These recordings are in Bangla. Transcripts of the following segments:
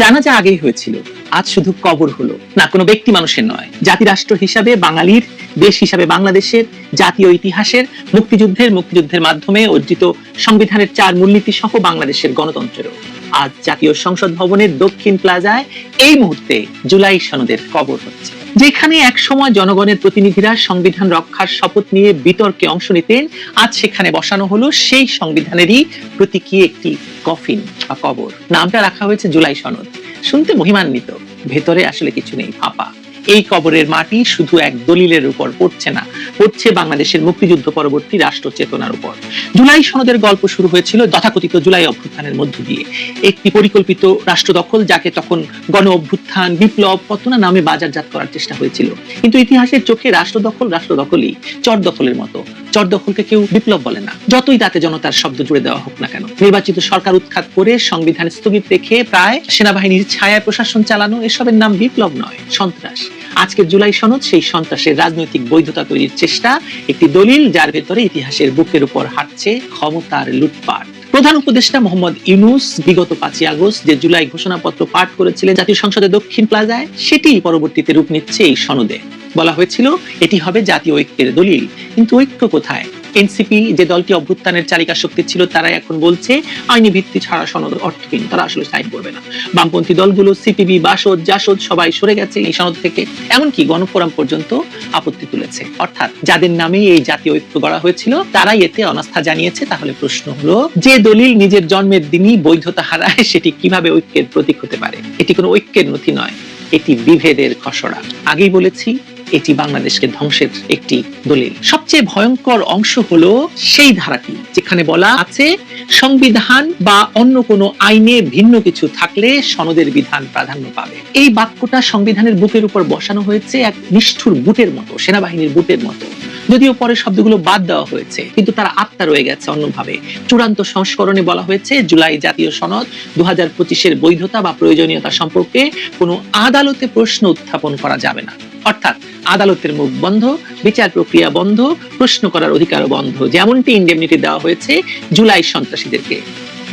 জানাজা আগেই হয়েছিল, আজ শুধু কবর হলো, না কোনো ব্যক্তি মানুষের নয়। জাতিরাষ্ট্র হিসাবে বাঙালির, দেশ হিসাবে বাংলাদেশের, জাতীয় ইতিহাসের, মুক্তিযুদ্ধের মুক্তিযুদ্ধের মাধ্যমে অর্জিত সংবিধানের চার মূলনীতি সহ বাংলাদেশের গণতন্ত্রেরও। আজ জাতীয় সংসদ ভবনের দক্ষিণ প্লাজায় এই মুহূর্তে জুলাই সনদের কবর হচ্ছে। যেখানে একসময় জনগণের প্রতিনিধিরা সংবিধান রক্ষার শপথ নিয়ে বিতর্কে অংশ নিতেন, আজ সেখানে বসানো হলো সেই সংবিধানেরই প্রতীকী একটি কফিন বা কবর। নামটা রাখা হয়েছে জুলাই সনদ। শুনতে মহিমান্বিত। ভেতরে আসলে কিছু নেই, ফাঁপা। এই কবরের মাটি শুধু এক দলিলের উপর পড়ছে না, পড়ছে বাংলাদেশের মুক্তিযুদ্ধ পরবর্তী রাষ্ট্র চেতনার উপর। জুলাই সনদের গল্প শুরু হয়েছিল তথাকথিত জুলাই অভ্যুত্থানের মধ্য দিয়ে। একটি পরিকল্পিত রাষ্ট্র দখল, যাকে তখন গণ অভ্যুত্থান, বিপ্লব, পতনা নামে বাজারজাত করার চেষ্টা হয়েছিল। কিন্তু ইতিহাসের চোখে রাষ্ট্র দখল, রাষ্ট্র দখলই চর দখলের মতো। চর দখলকে কেউ বিপ্লব বলে না। যতই তাতে জনতার শব্দ জুড়ে দেওয়া হোক না কেন। নির্বাচিত সরকার উৎখাত করে সংবিধান স্থগিত রেখে প্রায় সেনাবাহিনীর ছায়া প্রশাসন চালানো এসবের নাম বিপ্লব নয়, সন্ত্রাস। আজকের জুলাই সনদ সেই সন্ত্রাসের রাজনৈতিক বৈধতা তৈরির চেষ্টা, একটি দলিল যার ভেতরে ইতিহাসের বুকের উপর হাঁটছে ক্ষমতার লুটপাট। প্রধান উপদেষ্টা মোহাম্মদ ইউনুস বিগত পাঁচই আগস্ট যে জুলাই ঘোষণাপত্র পাঠ করেছিলেন জাতীয় সংসদে দক্ষিণ প্লাজায়, সেটি পরবর্তীতে রূপ নিচ্ছে এই সনদে। বলা হয়েছিল, এটি হবে জাতীয় ঐক্যের দলিল। কিন্তু ঐক্য কোথায়? এনসিপি যে দলটি অভ্যুত্থানের চালিকা শক্তি ছিল তারা এখন বলছে, আইনি ভিত্তি ছাড়া সনদ অর্থহীন তারা আসলে সাইন করবে না। বামপন্থী দলগুলো সিপিবি, বাসদ, জাসদ সবাই সরে গেছে এই সনদ থেকে। এমনকি গণফোরাম পর্যন্ত আপত্তি তুলেছে। অর্থাৎ যাদের নামে এই জাতীয় ঐক্য গড়া হয়েছিল, তারাই এতে অনাস্থা জানিয়েছে। তাহলে প্রশ্ন হলো, যে দলিল নিজের জন্মের দিনই বৈধতা হারায়, সেটি কীভাবে ঐক্যের প্রতীক হতে পারে? এটি কোনো ঐক্যের নথি নয়, এটি বিভেদের খসড়া। আগেই বলেছি এটি বাংলাদেশকে ধ্বংসের একটি দলিল। সবচেয়ে ভয়ঙ্কর অংশ হলো সেই ধারাটি, যেখানে বলা আছে, সংবিধান বা অন্য কোনো আইনে ভিন্ন কিছু থাকলে সনদের বিধান প্রাধান্য পাবে। এই বাক্যটা সংবিধানের বুকের উপর বসানো হয়েছে এক নিষ্ঠুর বুটের মতো, সেনাবাহিনীর বুটের মতো। যদিও পরে শব্দগুলো বাদ দেওয়া হয়েছে, কিন্তু তার আত্মা রয়ে গেছে অন্যভাবে। চূড়ান্ত সংস্করণে বলা হয়েছে, জুলাই জাতীয় সনদ দু হাজার পঁচিশের বৈধতা বা প্রয়োজনীয়তা সম্পর্কে কোনো আদালতে প্রশ্ন উত্থাপন করা যাবে না। অর্থাৎ আদালতের মুখ বন্ধ, বিচার প্রক্রিয়া বন্ধ, প্রশ্ন করার অধিকারও বন্ধ। যেমনটি ইন্ডেমনিটি দেওয়া হয়েছে জুলাই সন্ত্রাসীদেরকে।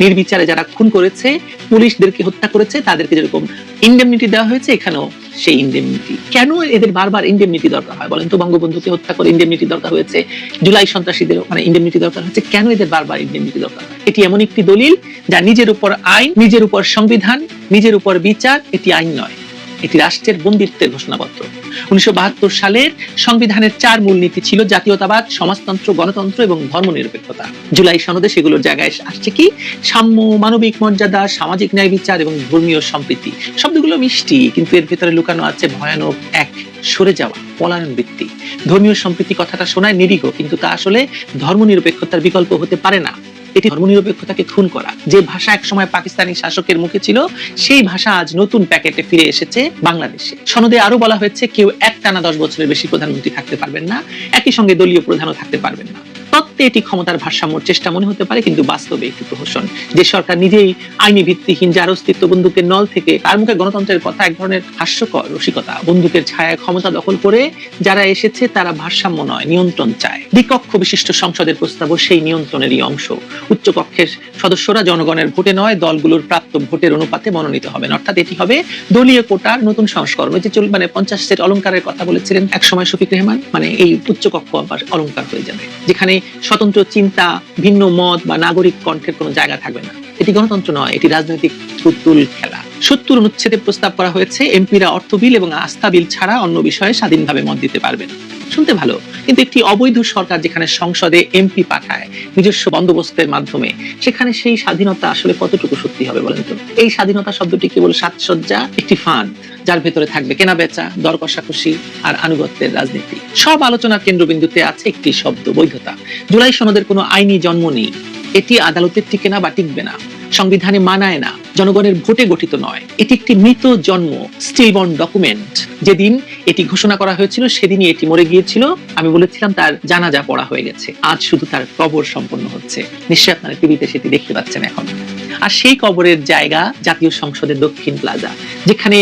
নির্বিচারে যারা খুন করেছে, পুলিশদেরকে হত্যা করেছে, তাদেরকে যেরকম ইন্ডেমনিটি দেওয়া হয়েছে, এখানেও সেই ইন্ডেমনিটি কেন এদের বারবার ইন্ডেমনিটি দরকার হয় বলেন তো? বঙ্গবন্ধুকে হত্যা করে ইন্ডেমনিটি দরকার হয়েছে, জুলাই সন্ত্রাসীদের মানে ইন্ডেমনিটি দরকার হচ্ছে কেন এদের বারবার ইন্ডেমনিটি দরকার এটি এমন একটি দলিল যা নিজের উপর আইন, নিজের উপর সংবিধান, নিজের উপর বিচার, এটি আইন নয়। এটি রাষ্ট্রের বন্দিত্বের ঘোষণাপত্র। উনিশশো বাহাত্তর সালের সংবিধানের চার মূলনীতি ছিল জাতীয়তাবাদ, সমাজতন্ত্র, গণতন্ত্র এবং ধর্মনিরপেক্ষতা। জুলাই সনদে সেগুলোর জায়গায় আসছে কি? সাম্য, মানবিক মর্যাদা, সামাজিক ন্যায় বিচার এবং ধর্মীয় সম্প্রীতি। শব্দগুলো মিষ্টি, কিন্তু এর ভিতরে লুকানো আছে ভয়ানক এক সরে যাওয়া পলায়ন বৃত্তি। ধর্মীয় সম্প্রীতি কথাটা শোনায় নিরীহ, কিন্তু তা আসলে ধর্মনিরপেক্ষতার বিকল্প হতে পারে না। এটি ধর্মনিরপেক্ষতাকে খুন করা। যে ভাষা একসময় পাকিস্তানি শাসকের মুখে ছিল, সেই ভাষা আজ নতুন প্যাকেটে ফিরে এসেছে বাংলাদেশে। সনদে আরও বলা হয়েছে, কেউ এক টানা দশ বছরের বেশি প্রধানমন্ত্রী থাকতে পারবেন না, একই সঙ্গে দলীয় প্রধানও থাকতে পারবেন না। তত্ত্বে এটি ক্ষমতার ভারসাম্যর চেষ্টা মনে হতে পারে, কিন্তু বাস্তবে একটি প্রহসন। যে সরকার নিজেই আইনি ভিত্তিহীন যার অস্তিত্ব বন্দুকের নল থেকে তার মুখে গণতন্ত্রের কথা, এক ধরনের হাস্যকর রসিকতা, বন্দুকের ছায়ায় ক্ষমতা দখল করে যারা এসেছে তারা ভারসাম্য নয়, নিয়ন্ত্রণ চায়। দ্বিকক্ষ বিশিষ্ট সংসদের প্রস্তাবও সেই নিয়ন্ত্রণেরই অংশ। উচ্চকক্ষের সদস্যরা জনগণের ভোটে নয়, দলগুলোর প্রাপ্ত ভোটের অনুপাতে মনোনীত হবেন। অর্থাৎ এটি হবে দলীয় কোটার নতুন সংস্করণ। যে চল মানে পঞ্চাশ সেট অলঙ্কারের কথা বলেছিলেন এক সময় শফিক রেহমান মানে এই উচ্চকক্ষ আবার অলঙ্কার হয়ে যাবে, যেখানে স্বতন্ত্র চিন্তা, ভিন্ন মত বা নাগরিক কণ্ঠের কোনো জায়গা থাকবে না। এটি গণতন্ত্র নয়, এটি রাজনৈতিক পুতুল খেলা। সত্তর অনুচ্ছেদে প্রস্তাব করা হয়েছে, এমপিরা অর্থ বিল এবং আস্থা বিল ছাড়া অন্য বিষয়ে স্বাধীনভাবে মত দিতে পারবেন শুনতে ভালো। কিন্তু একটি অবৈধ সরকার যেখানে সংসদে এমপি পাঠায়, নিজস্ব বন্দোবস্তের মাধ্যমে, সেখানে সেই স্বাধীনতা আসলে কতটুকু সত্যি হবে বলেন তো? এই স্বাধীনতা শব্দটি কেবল সাজসজ্জা, একটি ফাঁদ, যার ভেতরে থাকবে কেনা বেচা দর কষাকষি আর আনুগত্যের রাজনীতি। সব আলোচনার কেন্দ্রবিন্দুতে আছে একটি শব্দ, বৈধতা। জুলাই সনদের কোনো আইনি জন্ম নেই। এটি আদালতের টিকে না বা টিকবে না। সংবিধানে মানায় না। জনগণের ভোটে গঠিত নয়। এটি একটি মৃত জন্ম স্টিলবর্ন ডকুমেন্ট যেদিন এটি ঘোষণা করা হয়েছিল, সেদিনই এটি মরে গিয়েছিল। আমি বলেছিলাম, তার জানাজা পড়া হয়ে গেছে। আজ শুধু তার কবর সম্পন্ন হচ্ছে। নিশ্চয়ই আপনারা টিভিতে সেটি দেখতে পাচ্ছেন এখন। আর সেই কবরের জায়গা জাতীয় সংসদের দক্ষিণ প্লাজা, যেখানে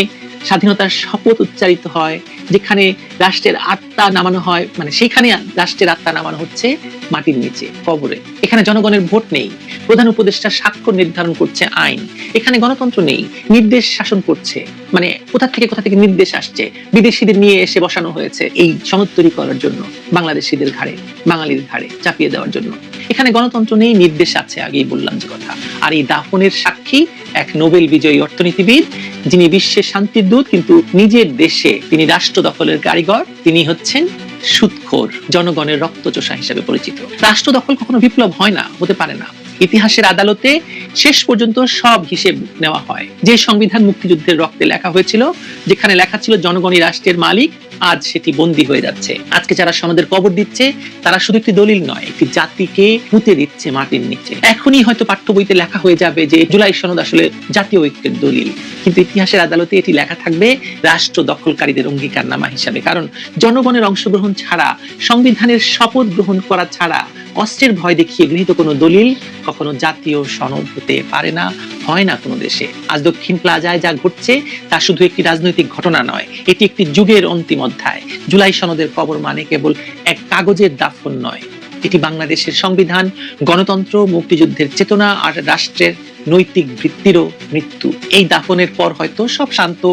স্বাধীনতার শপথ উচ্চারিত হয়, যেখানে রাষ্ট্রের আত্মা নামানো হয় মানে সেখানে রাষ্ট্রের আত্মা নামানো হচ্ছে। মাটির নিচে, কবরে। এখানে জনগণের ভোট নেই। প্রধান উপদেষ্টা স্বাক্ষর নির্ধারণ করছে আইন। এখানে গণতন্ত্র নেই। নির্দেশ শাসন করছে। মানে কোথা থেকে কোথা থেকে নির্দেশ আসছে? বিদেশিদের নিয়ে এসে বসানো হয়েছে এই সনদ তৈরি করার জন্য, বাংলাদেশিদের ঘাড়ে, বাঙালির ঘাড়ে চাপিয়ে দেওয়ার জন্য। এখানে গণতন্ত্র নেই, নির্দেশ আছে, আগেই বললাম যে কথা। আর এই দাফনের সাক্ষী এক নোবেল বিজয়ী অর্থনীতিবিদ, যিনি বিশ্বের শান্তির দূত, কিন্তু নিজের দেশে তিনি রাষ্ট্র দখলের কারিগর, তিনি হচ্ছেন সুৎখোর জনগণের রক্তচোষা হিসেবে পরিচিত। রাষ্ট্র দখল কখনো বিপ্লব হয় না হতে পারে না। ইতিহাসের আদালতে শেষ পর্যন্ত সব হিসেব নেওয়া হয়। যে সংবিধান মুক্তিযুদ্ধের রক্তে লেখা হয়েছিল, যেখানে লেখা ছিল, জনগণই রাষ্ট্রের মালিক, আজ সেটি বন্দী হয়ে যাচ্ছে। আজকে যারা সনদের কবর দিচ্ছে, তারা শুধু একটি দলিল নয়, একটি জাতিকে পুঁতে দিচ্ছে মাটির নিচে। এখনই হয়তো পাঠ্য বইতে লেখা হয়ে যাবে যে জুলাই সনদ আসলে জাতীয় ঐক্যের দলিল। কিন্তু ইতিহাসের আদালতে এটি লেখা থাকবে রাষ্ট্র দখলকারীদের অঙ্গীকারনামা হিসাবে। কারণ জনগণের অংশগ্রহণ ছাড়া, সংবিধানের শপথ গ্রহণ করা ছাড়া অস্ত্রের ভয় দেখিয়ে গৃহীত কোনো দলিল কখনো জাতীয় সনদ হতে পারে না, হয় না কোনো দেশে। আজ দক্ষিণ প্লাজায় যা ঘটছে তা শুধু একটি রাজনৈতিক ঘটনা নয়, এটি একটি যুগের অন্তিম অধ্যায়। জুলাই সনদের কবর মানে কেবল এক কাগজের দাফন নয়, এটি বাংলাদেশের সংবিধান, গণতন্ত্র, মুক্তিযুদ্ধের চেতনা আর রাষ্ট্রের নৈতিক ভিত্তিরও মৃত্যু। এই দাফনের পর হয়তো সব শান্ত,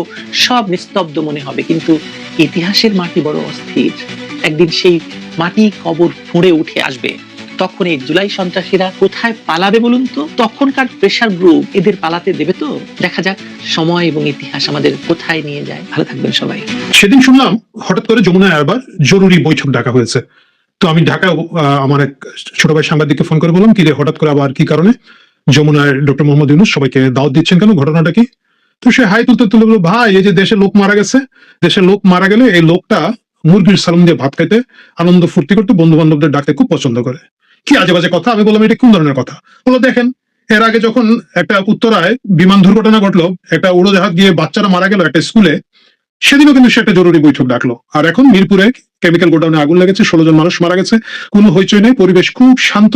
সব নিস্তব্ধ মনে হবে, কিন্তু ইতিহাসের মাটি বড় অস্থির। একদিন সেই মাটি কবর ফুঁড়ে উঠে আসবে। তখন এই জুলাই সন্ত্রাসীরা কোথায় পালাবে বলুন তো? তখনকার প্রেশার গ্রুপ এদের পালাতে দেবে তো? দেখা যাক, সময় এবং ইতিহাস আমাদের কোথায় নিয়ে যায়। ভালো থাকবেন সবাই। সেদিন শুনলাম, হঠাৎ করে যমুনায় আবার জরুরি বৈঠক ডাকা হয়েছে। তো আমি ঢাকা আমার এক ছোট ভাই সাংবাদিককে ফোন করে বললাম, কি রে, হঠাৎ করে আবার কি কারণে যমুনায় ডক্টর মোহাম্মদ ইউনুস সবাইকে দাওয়াত দিচ্ছেন কেন? ঘটনাটা কি? তো সে হাই তুলতে তুলে বলল, ভাই, এই যে দেশে লোক মারা গেছে, দেশে লোক মারা গেলে এই লোকটা মুরগির সালাম দিয়ে ভাত খাইতে, আনন্দ ফুর্তি করতে বন্ধু বান্ধবদের ডাকতে খুব পছন্দ করে। কি আজে বাজে কথা? আমি বললাম, এটা কোন ধরনের কথা? বলো দেখেন, এর আগে যখন একটা উত্তরায় বিমান দুর্ঘটনা ঘটলো, একটা উড়োজাহাজ গিয়ে বাচ্চারা মারা গেল একটা স্কুলে, সেদিনও কিন্তু সেটা একটা জরুরি বৈঠক ডাকলো। আর এখন মিরপুরে কেমিক্যাল গোডাউনে আগুন লেগেছে, ষোলো জন মানুষ মারা গেছে, কোনো হইচই নেই, পরিবেশ খুব শান্ত।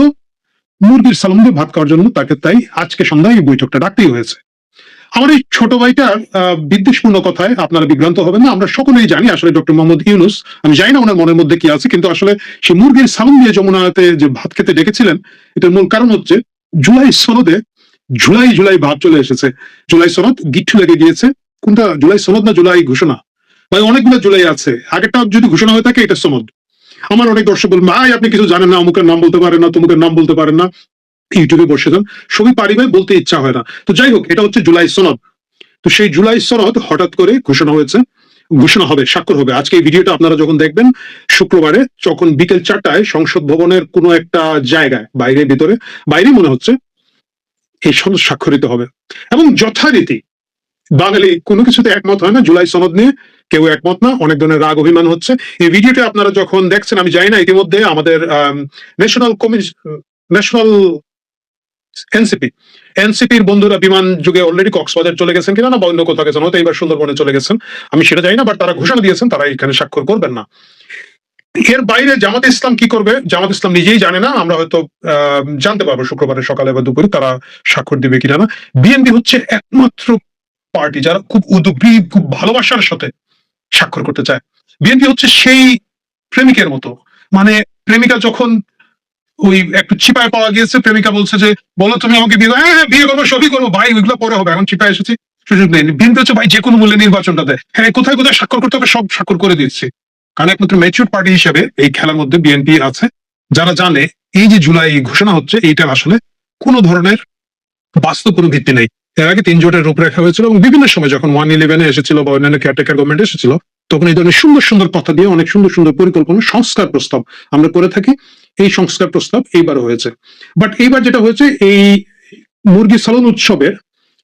মুরগির সালাম দিয়ে ভাত খাওয়ার জন্য তাকে তাই আজকে সন্ধ্যায় এই বৈঠকটা ডাকতেই হয়েছে। আমার এই ছোট ভাইটার বিদ্বেষপূর্ণ কথায় আপনারা বিভ্রান্ত হবেন না। আমরা সকলেই জানি, আসলে ডক্টর মোহাম্মদ ইউনুস, আমি জানি না ওনার মনের মধ্যে কি আছে, কিন্তু আসলে সে মুরগির সালাম দিয়ে যমুনাতে যে ভাত খেতে ডেকেছিলেন, এটার মূল কারণ হচ্ছে জুলাই সনদে জুলাই জুলাই ভাব চলে এসেছে। জুলাই সনদ গিট্টু লেগে গিয়েছে। কোনটা জুলাই সনদ না জুলাই ঘোষণা? ভাই, অনেকগুলো জুলাই আছে। আগেরটা যদি ঘোষণা হয়ে থাকে, এটা সনদ। আমার অনেক দর্শক বলবেন ভাই, আপনি কিছু জানেন না, অমুকের নাম বলতে পারেন না, তমুকের নাম বলতে পারেন না। ইউটিউবে বসে যান সবই পারি ভাই, বলতে ইচ্ছা হয় না। তো যাই হোক, এটা হচ্ছে জুলাই সনদ। তো সেই জুলাই সনদ হঠাৎ করে ঘোষণা হয়েছে, ঘোষণা হবে, স্বাক্ষর হবে। আজকে এই ভিডিওটা আপনারা যখন দেখবেন, শুক্রবারে যখন বিকেল চারটায় সংসদ ভবনের কোনো একটা জায়গায় বাইরে ভিতরে, বাইরে মনে হচ্ছে, এই সনদ স্বাক্ষরিত হবে। এবং যথারীতি, বাঙালি কোনো কিছুতে একমত হয় না, জুলাই সনদ নিয়ে কেউ একমত না, অনেক ধরনের রাগ, অভিমান হচ্ছে। এই ভিডিওটা আপনারা যখন দেখছেন, আমি জানি না, ইতিমধ্যে আমাদের ন্যাশনাল কমিউনিস্ট ন্যাশনাল এনসিপি। এনসিপির বন্ধুরা বিমান যুগে অলরেডি কক্সবাজার চলে গেছেন কিনা না বা অন্য কোথাও গেছেন, হয়তো এবার সুন্দরবনে চলে গেছেন। আমি সেটা জানি না বাট তারা ঘোষণা দিয়েছেন, তারা এখানে স্বাক্ষর করবেন না। এর বাইরে জামাত ইসলাম কি করবে? জামাত ইসলাম নিজেই জানে না, আমরা হয়তো জানতে পারব শুক্রবারের সকালে বা দুপুরে তারা স্বাক্ষর দিবে কিনা না। বিএনপি হচ্ছে একমাত্র পার্টি যারা খুব উদ্গ্রীব খুব ভালোবাসার সাথে স্বাক্ষর করতে চায়। বিএনপি হচ্ছে সেই প্রেমিকের মতো। মানে প্রেমিকা যখন ওই একটু চিপায় পাওয়া গিয়েছে, প্রেমিকা বলছে যে, বলো তুমি আমাকে বিয়ে হ্যাঁ হ্যাঁ বিয়ে করব, সবই করব। ভাই, ওইগুলো পরে হবে, এখন চিপায় এসেছি। সুযোগ নেই। বিএনপি হচ্ছে, ভাই যে কোনো মূল্যে নির্বাচনটাতে হ্যাঁ কোথায় কোথায় স্বাক্ষর করতে হবে, সব স্বাক্ষর করে দিচ্ছি। কারণ একমাত্র ম্যাচিউর পার্টি হিসেবে এই খেলার মধ্যে বিএনপি আছে। যারা জানে, এই যে জুলাই ঘোষণা হচ্ছে, এইটার আসলে কোনো ধরনের বাস্তব কোনো ভিত্তি নেই। এর আগে তিন জোটের রূপরেখা হয়েছিল এবং বিভিন্ন সময় যখন ওয়ান ইলেভেনে এসেছিল বা অন্যান্য কেয়ারটেকার গভর্নমেন্ট এসেছিল, তখন এই ধরনের সুন্দর সুন্দর কথা দিয়ে অনেক সুন্দর সুন্দর পরিকল্পনা, সংস্কার প্রস্তাব আমরা করে থাকি। এই সংস্কার প্রস্তাব এইবার হয়েছে। বাট এইবার যেটা হয়েছে, এই মুরগি সালন উৎসবের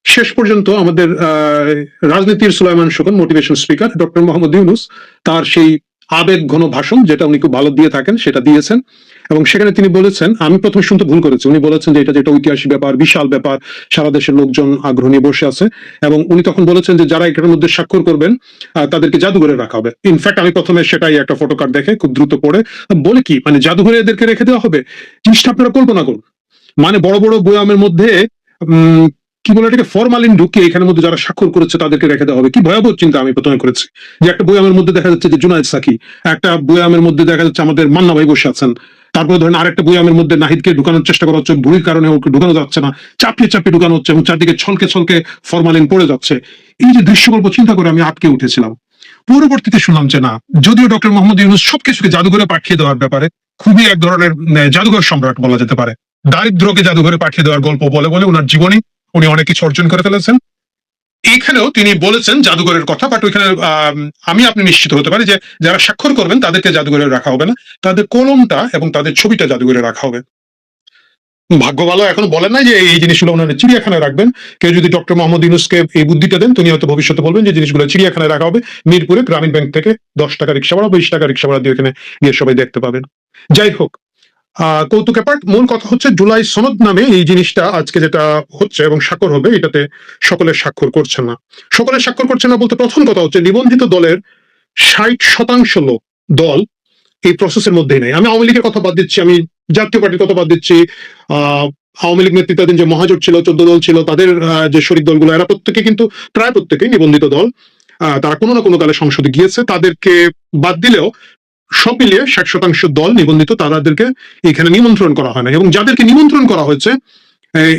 শেষ পর্যন্ত আমাদের রাজনীতির Sulaiman Shokon motivation speaker doctor Mohammad Yunus, তার সেই আবেগ ঘন ভাষণ, যেটা উনি খুব ভালো দিয়ে থাকেন, সেটা দিয়েছেন। এবং সেখানে তিনি বলেছেন, আমি প্রথমে শুনতে ভুল করেছি। উনি বলেছেন যে এটা যেটা ঐতিহাসিক ব্যাপার, বিশাল ব্যাপার, সারা দেশের লোকজন আগ্রহ নিয়ে বসে আছে। এবং উনি তখন বলেছেন যে যারা এটার মধ্যে স্বাক্ষর করবেন তাদেরকে জাদুঘরে রাখা হবে। ইনফ্যাক্ট আমি প্রথমে সেটাই একটা ফটো কার্ড দেখে খুব দ্রুত পড়ে বলে কি মানে জাদুঘরে এদেরকে রেখে দেওয়া হবে? জিনিসটা আপনারা কল্পনা করুন। মানে বড় বড় বয়ামের মধ্যে কি বলে এটাকে ফরমালিন ঢুকিয়ে এখানের মধ্যে যারা স্বাক্ষর করেছে তাদেরকে রেখে দেওয়া হবে। কি ভয়াবহ চিন্তা আমি প্রথমে করেছি। যে একটা বয়ামের মধ্যে দেখা যাচ্ছে যে জুনায়দ সাকি, একটা বয়ামের মধ্যে দেখা যাচ্ছে আমাদের মান্না ভাই বসে আছেন। তারপরে ধরেন আরেকটা বইয়ামের মধ্যে নাহিদকে ঢুকানোর চেষ্টা করা হচ্ছে, ভুড়ির কারণে ওকে ঢুকানো যাচ্ছে না, চাপিয়ে চাপিয়ে ঢুকানো হচ্ছে এবং চারদিকে ছলকে ছলকে ফরমালিন পড়ে যাচ্ছে। এই যে দৃশ্যকল্প চিন্তা করে আমি আটকে উঠেছিলাম। পরবর্তীতে শুনলাম যে না, যদিও ডক্টর মোহাম্মদ ইউনুস সবকিছুকে জাদুঘরে পাঠিয়ে দেওয়ার ব্যাপারে খুবই এক ধরনের জাদুঘর সম্রাট বলা যেতে পারে। দারিদ্রকে জাদুঘরে পাঠিয়ে দেওয়ার গল্প বলে বলে ওনার জীবনী উনি অনেক কিছু অর্জন করে ফেলেছেন। এখানেও তিনি বলেছেন জাদুঘরের কথা বাট ওইখানে আম, আপনি নিশ্চিত হতে পারি যে যারা স্বাক্ষর করবেন তাদেরকে জাদুঘরে রাখা হবে না। তাদের কলমটা এবং তাদের ছবিটা জাদুঘরে রাখা হবে। ভাগ্য ভালো এখন বলেন না যে এই জিনিসগুলো ওনারা চিড়িয়াখানায় রাখবেন। কেউ যদি ডক্টর মোহাম্মদ ইউনুসকে এই বুদ্ধিটা দেন তিনি হয়তো ভবিষ্যতে বলবেন যে জিনিসগুলো চিড়িয়াখানায় রাখা হবে। মিরপুরে গ্রামীণ ব্যাংক থেকে দশ টাকা রিক্সা ভাড়া বিশ টাকা রিক্সা ভাড়া দিয়ে ওখানে গিয়ে সবাই দেখতে পাবেন। যাই হোক কৌতুক পার্ট মূল কথা হচ্ছে জুলাই সনদ নামে এই জিনিসটা আজকে যেটা হচ্ছে এবং স্বাক্ষর হবে, এটাতে সকলের স্বাক্ষর করছে না। সকলের স্বাক্ষর করছে না বলতে প্রথম কথা হচ্ছে নিবন্ধিত দলের ষাট শতাংশ লোক, দল এই প্রসেসের মধ্যেই নেই। আমি আওয়ামী লীগের কথা বাদ দিচ্ছি, আমি জাতীয় পার্টির কথা বাদ দিচ্ছি। আহ আওয়ামী লীগ নেতৃত্বাধীন যে মহাজোট ছিল, চোদ্দ দল ছিল, তাদের যে শরিক দলগুলো, এরা প্রত্যেকে কিন্তু, প্রায় প্রত্যেকেই নিবন্ধিত দল। তারা কোনো না কোনো কালে সংসদে গিয়েছে। তাদেরকে বাদ দিলেও সব মিলিয়ে ষাট শতাংশ দল নিবন্ধিত তাদেরকে এখানে নিমন্ত্রণ করা হয় না। এবং যাদেরকে নিমন্ত্রণ করা হয়েছে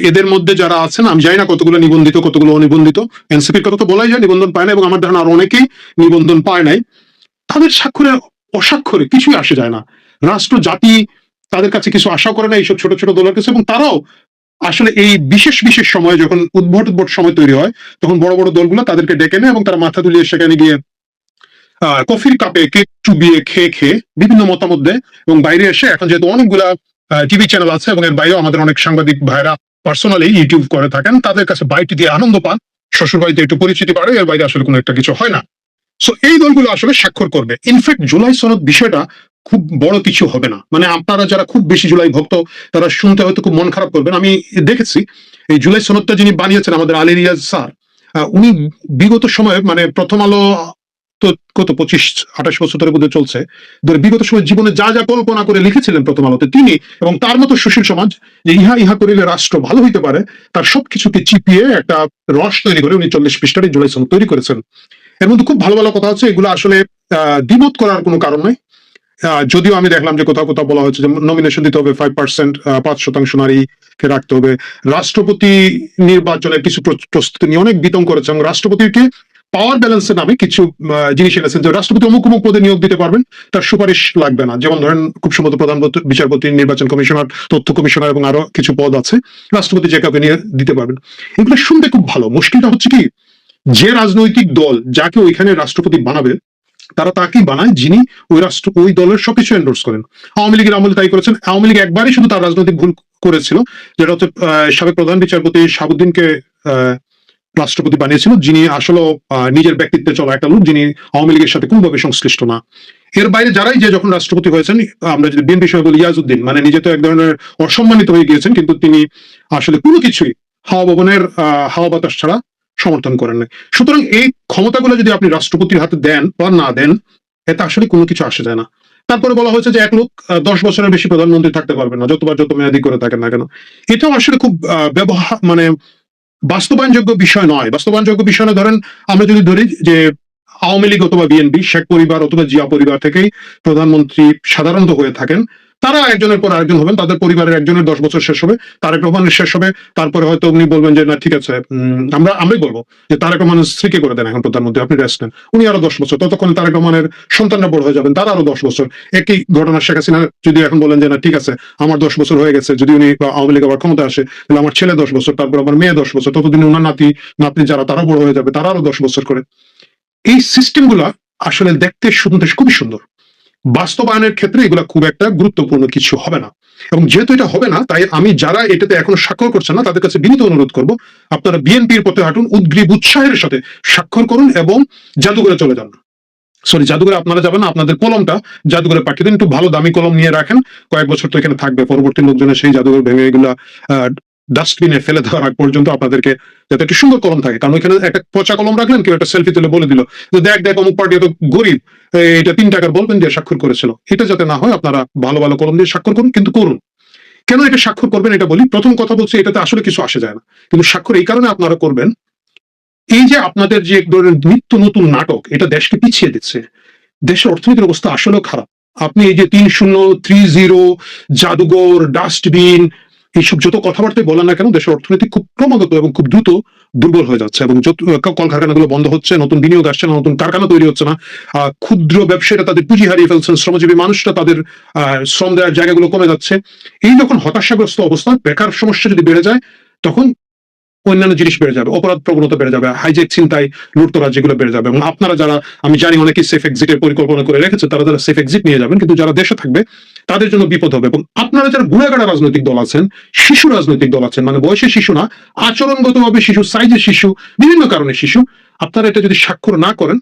এদের মধ্যে যারা আছেন, আমি জানি না কতগুলো নিবন্ধিত, কতগুলো অনিবন্ধিত। এনসিপির কথা তো বলাই যায়, নিবন্ধন পায় না এবং আমার ধারণা আর অনেকেই নিবন্ধন পায় নাই। তাদের স্বাক্ষরে অস্বাক্ষরে কিছুই আসে যায় না। রাষ্ট্র, জাতি তাদের কাছে কিছু আশা করে না এইসব ছোট ছোট দলের কাছে। এবং তারাও আসলে এই বিশেষ বিশেষ সময় যখন উদ্ভট উদ্ভট সময় তৈরি হয়, তখন বড় বড় দলগুলো তাদেরকে ডেকে নেয় এবং তারা মাথা তুলিয়ে সেখানে গিয়ে কফির কাপে কেক চুবিয়ে খেয়ে খেয়ে বিভিন্ন মতামত দেয় এবং বাইরে এসে এখন যেহেতু অনেকগুলা টিভি চ্যানেল আছে এবং এর বাইরেও আমাদের অনেক সাংবাদিক ভাইরা পার্সোনালি ইউটিউব করে থাকেন, তাদের কাছে বাইটি দিয়ে আনন্দ পান। শ্বশুর বাড়িতে একটু পরিচিতি বাড়ে, এর বাইরে আসলে কোনো একটা কিছু হয় না। সো এই দলগুলো আসলে স্বাক্ষর করবে। ইনফ্যাক্ট জুলাই সনদ বিষয়টা খুব বড় কিছু হবে না। মানে আপনারা যারা খুব বেশি জুলাই ভক্ত, তারা শুনতে হয়তো খুব মন খারাপ করবেন। আমি দেখেছি, এই জুলাই সনদটা যিনি বানিয়েছেন আমাদের আলী রিয়াজ স্যার উনি বিগত সময়ে মানে প্রথম আলো কত, পঁচিশ, আঠাশ বছর ধরে বোধহয় চলছে। বিগত সময় জীবনে যা যা কল্পনা করে লিখেছিলেন প্রথম আলোতে তিনি, এবং তার মতো সুশীল সমাজ যে ইহা ইহা করিলে রাষ্ট্র ভালো হইতে পারে, তার সবকিছুকে চিপিয়ে একটা রস তৈরি করে উনি চল্লিশ পৃষ্ঠার জুলাই সনদ তৈরি করেছেন। এর মধ্যে খুব ভালো ভালো কথা আছে, এগুলো আসলে দ্বিমত করার কোনো কারণ নাই। যদিও আমি দেখলাম যে কোথাও কোথাও বলা হচ্ছে যে নমিনেশন দিতে হবে ফাইভ পার্সেন্ট পাঁচ শতাংশ নারীকে রাখতে হবে। রাষ্ট্রপতি নির্বাচনের কিছু প্র- প্রস্তুতি নিয়ে অনেক বিতং করেছে, এবং রাষ্ট্রপতিকে পাওয়ার ব্যালেন্সের নামে কিছু জিনিস এনেছেন যে রাষ্ট্রপতি অমুক অমুক পদে নিয়োগ দিতে পারবেন তার সুপারিশ লাগবে না। যেমন ধরেন খুব সম্ভবত প্রধান বিচারপতি নির্বাচন কমিশনার তথ্য কমিশনার এবং আরও কিছু পদ আছে রাষ্ট্রপতি যে কাউকে নিয়ে দিতে পারবেন। এগুলো শুনতে খুব ভালো। মুশকিলটা হচ্ছে কি যে রাজনৈতিক দল যাকে ওইখানে রাষ্ট্রপতি বানাবে তারা তাকেই বানায় যিনি ওই রাষ্ট্র ওই দলের সবকিছু এন্ডোর্স করেন। আওয়ামী লীগের আমলে তাই করেছেন। আওয়ামী লীগ একবারই শুধু তার রাজনৈতিক ভুল করেছিল যেটা হচ্ছে সাবেক প্রধান বিচারপতি শাহাবুদ্দিনকে আহ, রাষ্ট্রপতি বানিয়েছিল, যিনি আসলে নিজের ব্যক্তিত্বে চলা একটা লোক, যিনি আওয়ামী লীগের সাথে কোনোভাবে সংশ্লিষ্ট না। এর বাইরে যারাই যে যখন রাষ্ট্রপতি হয়েছেন, আমরা যদি বিএনপি বিষয়ে বলি ইয়াজউদ্দিন মানে নিজে তো এক ধরনের অসম্মানিত হয়ে গিয়েছেন, কিন্তু তিনি আসলে কোনো কিছুই হাওয়া ভবনের হাওয়া বাতাস ছাড়া সমর্থন করেন না সুতরাং এই ক্ষমতাগুলো যদি আপনি রাষ্ট্রপতির হাতে দেন বা না দেন, এতে আসলে কোনো কিছু আসে যায় না। তারপরে বলা হয়েছে যে এক লোক দশ বছরের বেশি প্রধানমন্ত্রী থাকতে পারবে না, যতবার যত মেয়াদি করে থাকেন না কেন। এটাও আসলে খুব ব্যবহার মানে বাস্তবায়নযোগ্য বিষয় নয়। বাস্তবায়নযোগ্য বিষয় না ধরেন আমরা যদি ধরি যে আওয়ামী লীগ অথবা বিএনপি, শেখ পরিবার অথবা জিয়া পরিবার থেকেই প্রধানমন্ত্রী সাধারণত হয়ে থাকেন তারা একজনের পর আরেকজন হবেন, তাদের পরিবারের একজনের দশ বছর শেষ হবে, তারেক রহমানের শেষ হবে, তারপরে হয়তো উনি বলবেন যে, না, ঠিক আছে আমরা, আমরাই বলব যে, তারেক রহমানের স্ত্রীকে করে দেন এখন প্রধানমন্ত্রী, আপনি রেস্ট নেন। উনি আরও দশ বছর, ততক্ষণ তারেক রহমানের সন্তানরা বড় হয়ে যাবেন, তারা আরও দশ বছর। একই ঘটনা শেখ হাসিনা যদি এখন বলেন যে, না, ঠিক আছে, আমার দশ বছর হয়ে গেছে, যদি উনি আওয়ামী লীগ আবার ক্ষমতা আসে, তাহলে আমার ছেলে দশ বছর, তারপর আমার মেয়ে দশ বছর, ততদিন ওনার নাতি, নাতনি যারা তারা বড় হয়ে যাবে, তারা আরও দশ বছর করে। এই সিস্টেমগুলা আসলে দেখতে শুনতে খুবই সুন্দর। বাস্তবায়নের ক্ষেত্রে এগুলা খুব একটা গুরুত্বপূর্ণ কিছু হবে না। এবং যেহেতু এটা হবে না, তাই আমি যারা এটাতে এখনও স্বাক্ষর করছেন না, তাদের কাছে বিনীত অনুরোধ করব, আপনারা বিএনপির পথে হাঁটুন, উদ্গ্রীব উৎসাহের সাথে স্বাক্ষর করুন এবং জাদুঘরে চলে যান। সরি জাদুঘরে আপনারা যাবেন আপনাদের কলমটা জাদুঘরে পাঠিয়ে দিন, একটু ভালো দামি কলম নিয়ে রাখেন, কয়েক বছর তো এখানে থাকবে, পরবর্তী লোকজনের সেই জাদুঘর ভেঙে এগুলা ডাস্টবিনে ফেলে দেওয়ার আগ পর্যন্ত আপনাদেরকে যাতে একটু সুন্দর কলম থাকে। কারণ ওইখানে একটা পচা কলম রাখলেন, কেউ একটা সেলফি তুলে বলে দিল যে, দেখ দেখ, অমুক পার্টি এত গরিব এটা তিন টাকার বলবেন দিয়ে স্বাক্ষর করেছিল। এটা যাতে না হয়, আপনারা ভালো ভালো কলম দিয়ে স্বাক্ষর করুন, কিন্তু করুন। কেন এটা স্বাক্ষর করবেন এটা বলি? প্রথম কথা বলছি, এটাতে আসলে কিছু আসে যায় না। কিন্তু স্বাক্ষর এই কারণে আপনারা করবেন, এই যে আপনাদের যে এক ধরনের নিত্য নতুন নাটক, এটা দেশকে পিছিয়ে দিচ্ছে। দেশের অর্থনীতির অবস্থা আসলেও খারাপ। আপনি এই যে তিন শূন্য থ্রি জিরো জাদুঘর ডাস্টবিন এইসব যত কথাবার্তায় বলার না কেন, দেশের অর্থনীতি খুব ক্রমাগত এবং খুব দ্রুত দুর্বল হয়ে যাচ্ছে এবং কলকারখানাগুলো বন্ধ হচ্ছে, নতুন বিনিয়োগ আসছে না, নতুন কারখানা তৈরি হচ্ছে না ক্ষুদ্র ব্যবসায়ীরা তাদের পুঁজি হারিয়ে ফেলছেন, শ্রমজীবী মানুষরা তাদের শ্রম দেওয়ার জায়গাগুলো কমে যাচ্ছে। এই যখন হতাশাগ্রস্ত অবস্থা, বেকার সমস্যা যদি বেড়ে যায়, তখন অন্যান্য জিনিস বেড়ে যাবে, অপরাধ প্রবণতা বেড়ে যাবে হাইজেক চিন্তায় লুটতরাজ যেগুলো বেড়ে যাবে। এবং আপনারা যারা, আমি জানি অনেকেই সেফ এক্সিটের পরিকল্পনা করে রেখেছে, তারা যারা সেফ এক্সিট নিয়ে যাবেন, কিন্তু যারা দেশে থাকবে, তাদের জন্য বিপদ হবে। এবং আপনারা যারা গুড়াগাড়া রাজনৈতিক দল আছেন, শিশু রাজনৈতিক দল আছেন মানে বয়সের শিশু না, আচরণগতভাবে শিশু সাইজের শিশু, বিভিন্ন কারণে শিশু, আপনারা এটা যদি স্বাক্ষর না করেন,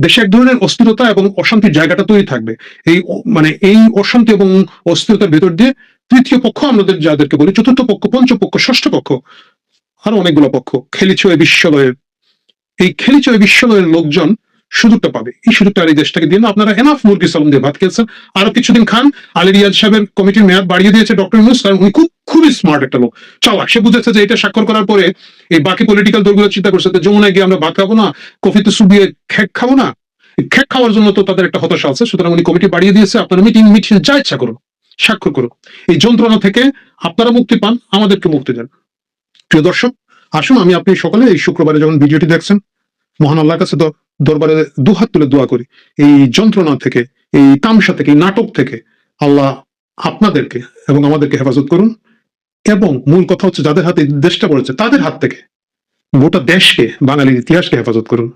দেশে এক ধরনের অস্থিরতা এবং অশান্তির জায়গাটা তৈরি থাকবে। এই মানে এই অশান্তি এবং অস্থিরতার ভেতর দিয়ে তৃতীয় পক্ষ, আমাদের যাদেরকে বলি, চতুর্থ পক্ষ, পঞ্চম পক্ষ, ষষ্ঠ পক্ষ আরও অনেকগুলো পক্ষ। খেলিছয় বিশ্বলয়ের এই খেলিছয় বিশ্বলয়ের লোকজন সুযোগটা পাবে। এই সুযোগটা আর এই দেশটাকে দিয়ে আপনারা এনাফ মুরগি সালাম দিয়ে ভাত খেয়েছেন। আরও কিছুদিন খান, আলী রিয়াজ সাহেবের কমিটির মেয়াদ বাড়িয়ে দিয়েছে ডক্টর ইউনুস, কারণ উনি খুব, খুবই স্মার্ট একটা লোক। চালাক। সে বুঝেছে যে এটা স্বাক্ষর করার পরে এই বাকি পলিটিক্যাল দলগুলো চিন্তা করছে যে যমুনায় গিয়ে আমরা ভাত খাব না কফিতে সুবিয়ে খেক খাব না। খেক খাওয়ার জন্য তো তাদের একটা হতাশা আছে। সুতরাং উনি কমিটি বাড়িয়ে দিয়েছে, আপনারা মিটিং মিটিং যা ইচ্ছা করুন, স্বাক্ষর করুন। এই যন্ত্রণা থেকে আপনারা মুক্তি পান, আমাদেরকে মুক্তি দেন। প্রিয় দর্শক, আসুন আমি আপনি সকলে এই শুক্রবারে যখন ভিডিওটি দেখছেন, মহান আল্লাহর কাছে তো দরবারে দুহাত তুলে দোয়া করি। এই যন্ত্রণা থেকে, এই তামসা থেকে নাটক থেকে আল্লাহ আপনাদেরকে এবং আমাদেরকে হেফাজত করুন। এবং মূল কথা হচ্ছে, যাদের হাতে দেশটা পড়েছে, তাদের হাত থেকে গোটা দেশকে, বাঙালির ইতিহাসকে হেফাজত করুন।